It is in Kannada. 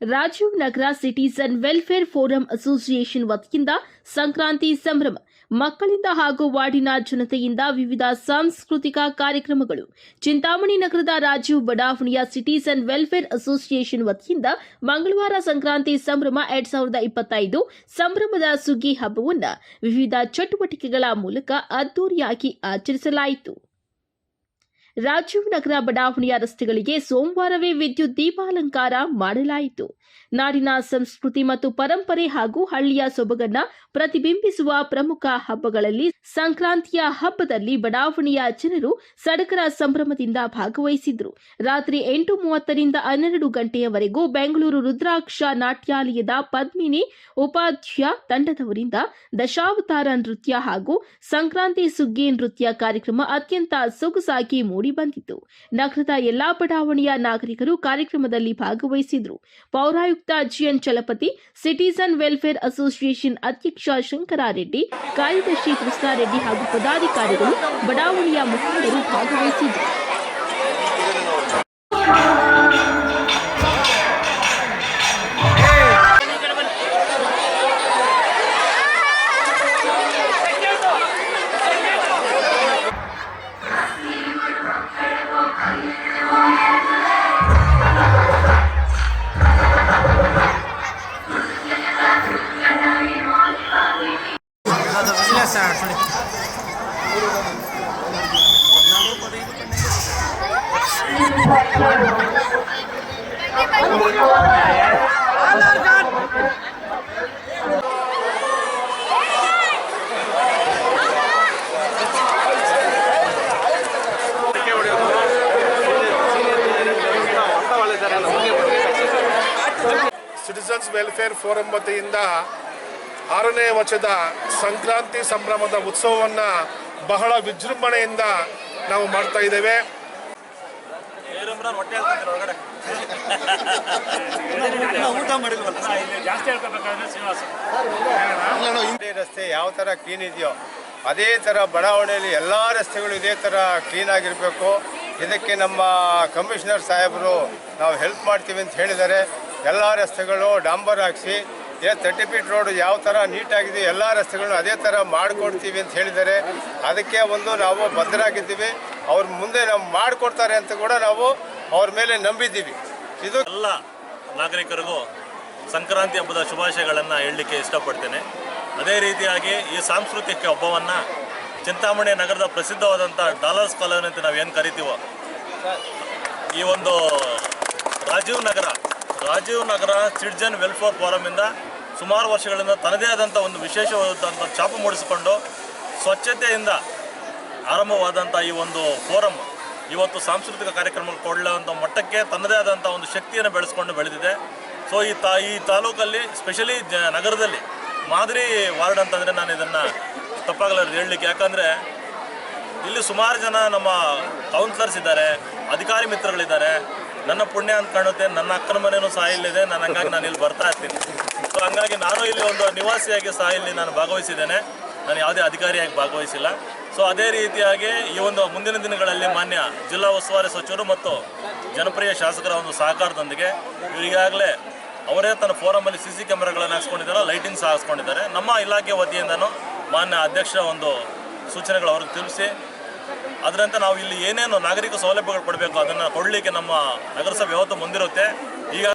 Rajiv Nagar citizen welfare forum association ವತಿಯಿಂದ ಸಂಕ್ರಾಂತಿ ಸಂಭ್ರಮ, ಮಕ್ಕಳಿಂದ ಹಾಗೂ ವಾರ್ಡಿನ ಜನತೆಯಿಂದ ವಿವಿಧ ಸಾಂಸ್ಕೃತಿಕ ಕಾರ್ಯಕ್ರಮಗಳು. ಚಿಂತಾಮಣಿ ನಗರದ ರಾಜೀವ್ ಬಡಾವಣೆಯ ಸಿಟಿಸನ್ ವೆಲ್ಫೇರ್ ಅಸೋಸಿಯೇಷನ್ ವತಿಯಿಂದ ಮಂಗಳವಾರ ಸಂಕ್ರಾಂತಿ ಸಂಭ್ರಮ ಎರಡ್ ಸಾವಿರದ ಇಪ್ಪತ್ತೈದು ಸಂಭ್ರಮದ ಸುಗ್ಗಿ ಹಬ್ಬವನ್ನು ವಿವಿಧ ಚಟುವಟಿಕೆಗಳ ಮೂಲಕ ಅದ್ದೂರಿಯಾಗಿ ಆಚರಿಸಲಾಯಿತು. ರಾಜೀವ್ ನಗರ ಬಡಾವಣೆಯ ರಸ್ತೆಗಳಿಗೆ ಸೋಮವಾರವೇ ವಿದ್ಯುತ್ ದೀಪಾಲಂಕಾರ ಮಾಡಲಾಯಿತು. ನಾಡಿನ ಸಂಸ್ಕೃತಿ ಮತ್ತು ಪರಂಪರೆ ಹಾಗೂ ಹಳ್ಳಿಯ ಸೊಬಗನ್ನ ಪ್ರತಿಬಿಂಬಿಸುವ ಪ್ರಮುಖ ಹಬ್ಬಗಳಲ್ಲಿ ಸಂಕ್ರಾಂತಿಯ ಹಬ್ಬದಲ್ಲಿ ಬಡಾವಣೆಯ ಜನರು ಸಡಗರ ಸಂಭ್ರಮದಿಂದ ಭಾಗವಹಿಸಿದ್ರು. ರಾತ್ರಿ ಎಂಟು ಮೂವತ್ತರಿಂದ ಹನ್ನೆರಡು ಗಂಟೆಯವರೆಗೂ ಬೆಂಗಳೂರು ರುದ್ರಾಕ್ಷ ನಾಟ್ಯಾಲಯದ ಪದ್ಮಿನಿ ಉಪಾಧ್ಯ ತಂಡದವರಿಂದ ದಶಾವತಾರ ನೃತ್ಯ ಹಾಗೂ ಸಂಕ್ರಾಂತಿ ಸುಗ್ಗಿ ನೃತ್ಯ ಕಾರ್ಯಕ್ರಮ ಅತ್ಯಂತ ಸೊಗಸಾಗಿ ಮೂಡಿಬಂದಿತು ನಗರದ ಎಲ್ಲಾ ಬಡಾವಣೆಯ ನಾಗರಿಕರು ಕಾರ್ಯಕ್ರಮದಲ್ಲಿ ಭಾಗವಹಿಸಿದ್ರು. ಪೌರಾಯುಕ್ತ GN Chalapathi citizen welfare association ಅಧ್ಯಕ್ಷ ಶಂಕರಾರೆಡ್ಡಿ, ಕಾರ್ಯದರ್ಶಿ ಕೃಷ್ಣಾರೆಡ್ಡಿ ಹಾಗೂ ಪದಾಧಿಕಾರಿಗಳು ಬಡಾವಣೆಯ ಮುಖಂಡರು ಭಾಗವಹಿಸಿದ್ರು. ಸಿಟಿಸನ್ಸ್ ವೆಲ್ಫೇರ್ ಫೋರಂ ವತಿಯಿಂದ ಆರನೇ ವರ್ಷದ ಸಂಕ್ರಾಂತಿ ಸಂಭ್ರಮದ ಉತ್ಸವವನ್ನು ಬಹಳ ವಿಜೃಂಭಣೆಯಿಂದ ನಾವು ಮಾಡ್ತಾ ಇದ್ದೇವೆ. ಊಟ ಮಾಡಿಲ್ವಲ್ಲ? ಜಾಸ್ತಿ ಹೇಳ್ಕೋಬೇಕಾದ್ರೆ ಶ್ರೀನಿವಾಸ. ಈ ರಸ್ತೆ ಯಾವ ಥರ ಕ್ಲೀನ್ ಇದೆಯೋ ಅದೇ ಥರ ಬಡಾವಣೆಯಲ್ಲಿ ಎಲ್ಲ ರಸ್ತೆಗಳು ಇದೇ ಥರ ಕ್ಲೀನ್ ಆಗಿರಬೇಕು. ಇದಕ್ಕೆ ನಮ್ಮ ಕಮಿಷನರ್ ಸಾಹೇಬರು ನಾವು ಹೆಲ್ಪ್ ಮಾಡ್ತೀವಿ ಅಂತ ಹೇಳಿದ್ದಾರೆ. ಎಲ್ಲ ರಸ್ತೆಗಳು ಡಾಂಬರ್ ಹಾಕ್ಸಿ ಏ ತರ್ಟಿ ಫೀಟ್ ರೋಡ್ ಯಾವ ಥರ ನೀಟಾಗಿದೆ ಎಲ್ಲ ರಸ್ತೆಗಳು ಅದೇ ಥರ ಮಾಡಿಕೊಡ್ತೀವಿ ಅಂತ ಹೇಳಿದ್ದಾರೆ. ಅದಕ್ಕೆ ಒಂದು ನಾವು ಬದ್ಧರಾಗಿದ್ದೀವಿ ಅವ್ರ ಮುಂದೆ ನಾವು ಮಾಡಿಕೊಡ್ತಾರೆ ಅಂತ ಕೂಡ ನಾವು ಅವ್ರ ಮೇಲೆ ನಂಬಿದ್ದೀವಿ. ಇದು ಎಲ್ಲ ನಾಗರಿಕರಿಗೂ ಸಂಕ್ರಾಂತಿ ಹಬ್ಬದ ಶುಭಾಶಯಗಳನ್ನು ಹೇಳಲಿಕ್ಕೆ ಇಷ್ಟಪಡ್ತೇನೆ. ಅದೇ ರೀತಿಯಾಗಿ ಈ ಸಾಂಸ್ಕೃತಿಕ ಹಬ್ಬವನ್ನು ಚಿಂತಾಮಣಿ ನಗರದ ಪ್ರಸಿದ್ಧವಾದಂಥ ಡಾಲರ್ಸ್ ಕಾಲೋನಿ ಅಂತ ನಾವೇನು ಕರಿತೀವೋ, ಈ ಒಂದು ರಾಜೀವ್ ನಗರ ರಾಜೀವ್ ನಗರ ಸಿಟಿಜನ್ ವೆಲ್ಫೇರ್ ಫೋರಮಿಂದ ಸುಮಾರು ವರ್ಷಗಳಿಂದ ತನ್ನದೇ ಆದಂಥ ಒಂದು ವಿಶೇಷವಾದಂಥ ಛಾಪು ಮೂಡಿಸಿಕೊಂಡು ಸ್ವಚ್ಛತೆಯಿಂದ ಆರಂಭವಾದಂಥ ಈ ಒಂದು ಫೋರಮ್ ಇವತ್ತು ಸಾಂಸ್ಕೃತಿಕ ಕಾರ್ಯಕ್ರಮ ಕೊಡಲಂಥ ಮಟ್ಟಕ್ಕೆ ತನ್ನದೇ ಆದಂಥ ಒಂದು ಶಕ್ತಿಯನ್ನು ಬೆಳೆಸ್ಕೊಂಡು ಬೆಳೆದಿದೆ. ಸೊ ಈ ತಾ, ಈ ತಾಲೂಕಲ್ಲಿ ಸ್ಪೆಷಲಿ ನಗರದಲ್ಲಿ ಮಾದರಿ ವಾರ್ಡ್ ಅಂತಂದರೆ ನಾನು ಇದನ್ನು ತಪ್ಪಾಗಲಾರದು ಹೇಳಲಿಕ್ಕೆ. ಯಾಕಂದರೆ ಇಲ್ಲಿ ಸುಮಾರು ಜನ ನಮ್ಮ ಕೌನ್ಸಿಲರ್ಸ್ ಇದ್ದಾರೆ, ಅಧಿಕಾರಿ ಮಿತ್ರಗಳಿದ್ದಾರೆ. ನನ್ನ ಪುಣ್ಯ ಅಂತ ಕಾಣುತ್ತೆ, ನನ್ನ ಅಕ್ಕನ ಮನೆಯೂ ಸಹ ಇಲ್ಲಿದೆ. ನಾನು ಹಂಗಾಗಿ ನಾನು ಇಲ್ಲಿ ಬರ್ತಾ ಇರ್ತೀನಿ. ಸೊ ಹಂಗಾಗಿ ನಾನು ಇಲ್ಲಿ ಒಂದು ನಿವಾಸಿಯಾಗಿ ಸಹ ಇಲ್ಲಿ ನಾನು ಭಾಗವಹಿಸಿದ್ದೇನೆ. ನಾನು ಯಾವುದೇ ಅಧಿಕಾರಿಯಾಗಿ ಭಾಗವಹಿಸಿಲ್ಲ. ಸೊ ಅದೇ ರೀತಿಯಾಗಿ ಈ ಒಂದು ಮುಂದಿನ ದಿನಗಳಲ್ಲಿ ಮಾನ್ಯ ಜಿಲ್ಲಾ ಉಸ್ತುವಾರಿ ಸಚಿವರು ಮತ್ತು ಜನಪ್ರಿಯ ಶಾಸಕರ ಒಂದು ಸಹಕಾರದೊಂದಿಗೆ ಈಗಾಗಲೇ ಅವರೇ ತನ್ನ ಫೋರಮಲ್ಲಿ ಸಿ ಸಿ ಕ್ಯಾಮೆರಾಗಳನ್ನು ಹಾಕ್ಸ್ಕೊಂಡಿದ್ದಾರೆ, ಲೈಟಿಂಗ್ ಸಹ ಹಾಕ್ಸ್ಕೊಂಡಿದ್ದಾರೆ. ನಮ್ಮ ಇಲಾಖೆ ವತಿಯಿಂದನೂ ಮಾನ್ಯ ಅಧ್ಯಕ್ಷರ ಒಂದು ಸೂಚನೆಗಳು ಅವ್ರಿಗೆ ತಿಳಿಸಿ, ಅದರಂತೆ ನಾವು ಇಲ್ಲಿ ಏನೇನು ನಾಗರಿಕ ಸೌಲಭ್ಯಗಳು ಕೊಡಬೇಕು ಅದನ್ನು ಕೊಡಲಿಕ್ಕೆ ನಮ್ಮ ನಗರಸಭೆ ಯಾವತ್ತು ಮುಂದಿರುತ್ತೆ. ಈಗ